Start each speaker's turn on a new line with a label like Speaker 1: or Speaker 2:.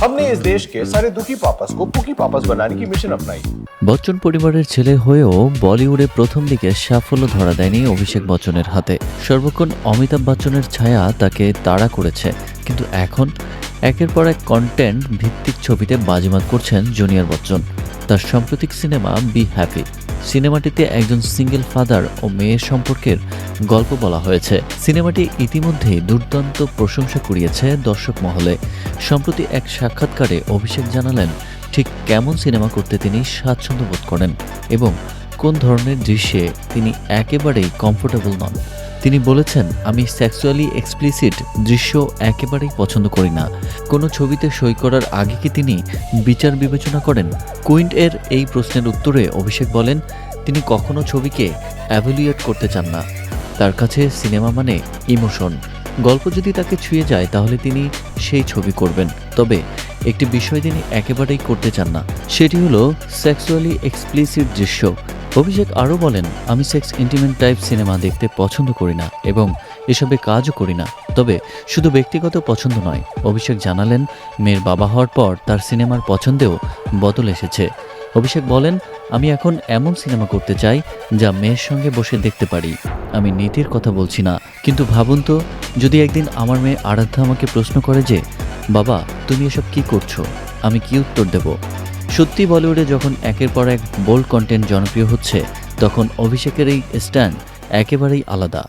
Speaker 1: हमने इस देश के सारे दुखी पापस को पुकी पापस बनाने की मिशन अपनाई
Speaker 2: বচ্চন পরিবারের ছেলে হয়েও বলিউডে প্রথম দিকে সাফল্য ধরা দেয়নি অভিষেক বচ্চনের হাতে সর্বক্ষণ অমিতাভ বচ্চনের ছায়া তাকে তাড়া করেছে কিন্তু এখন একের পর এক কন্টেন্ট ভিত্তিক ছবিতে বাজিমাত করছেন জুনিয়র বচ্চন তার সাম্প্রতিক সিনেমা বি হ্যাপি সিনেমাটিতে একজন সিঙ্গেল ফাদার ও মেয়ের সম্পর্কের গল্প বলা হয়েছে। সিনেমাটি ইতিমধ্যে দুর্দান্ত প্রশংসা কুড়িয়েছে দর্শক মহলে। সম্প্রতি এক সাক্ষাৎকারে অভিষেক জানালেন, ঠিক কেমন সিনেমা করতে তিনি স্বাচ্ছন্দ্য বোধ করেন এবং কোন ধরনের দৃশ্যে তিনি একেবারেই কমফোর্টেবল নন। তিনি বলেছেন, আমি সেক্সুয়ালি এক্সপ্লিসিট দৃশ্য একেবারেই পছন্দ করি না। কোনো ছবিতে সই করার আগে কি তিনি বিচার বিবেচনা করেন? কুইন্ট এর এই প্রশ্নের উত্তরে অভিষেক বলেন, তিনি কখনো ছবিকে অ্যাভুলিয়েট করতে চান না। তার কাছে সিনেমা মানে ইমোশন। গল্প যদি তাকে ছুঁয়ে যায়, তাহলে তিনি সেই ছবি করবেন। তবে একটি বিষয় তিনি একেবারেই করতে চান না। সেটি হলো সেক্সুয়ালি এক্সপ্লিসিট দৃশ্য। অভিষেক আরও বলেন, আমি সেক্স ইন্টিমেন্ট টাইপ সিনেমা দেখতে পছন্দ করি না এবং এসবে কাজও করি না। তবে শুধু ব্যক্তিগত পছন্দ নয়। অভিষেক জানালেন, মেয়ের বাবা হওয়ার পর তার সিনেমার পছন্দেও বদল এসেছে। অভিষেক বলেন, আমি এখন এমন সিনেমা করতে চাই যা মেয়ের সঙ্গে বসে দেখতে পারি। আমি নীতির কথা বলছি না। কিন্তু ভাবুন তো, যদি একদিন আমার মেয়ে আরাধ্যা আমাকে প্রশ্ন করে যে, বাবা, তুমি এসব কি করছ? আমি কি উত্তর দেব? সত্যি বলিউডে যখন একের পর এক বোল্ড কন্টেন্ট জনপ্রিয় হচ্ছে, তখন অভিষেকের এই স্ট্যান্ড একেবারেই আলাদা।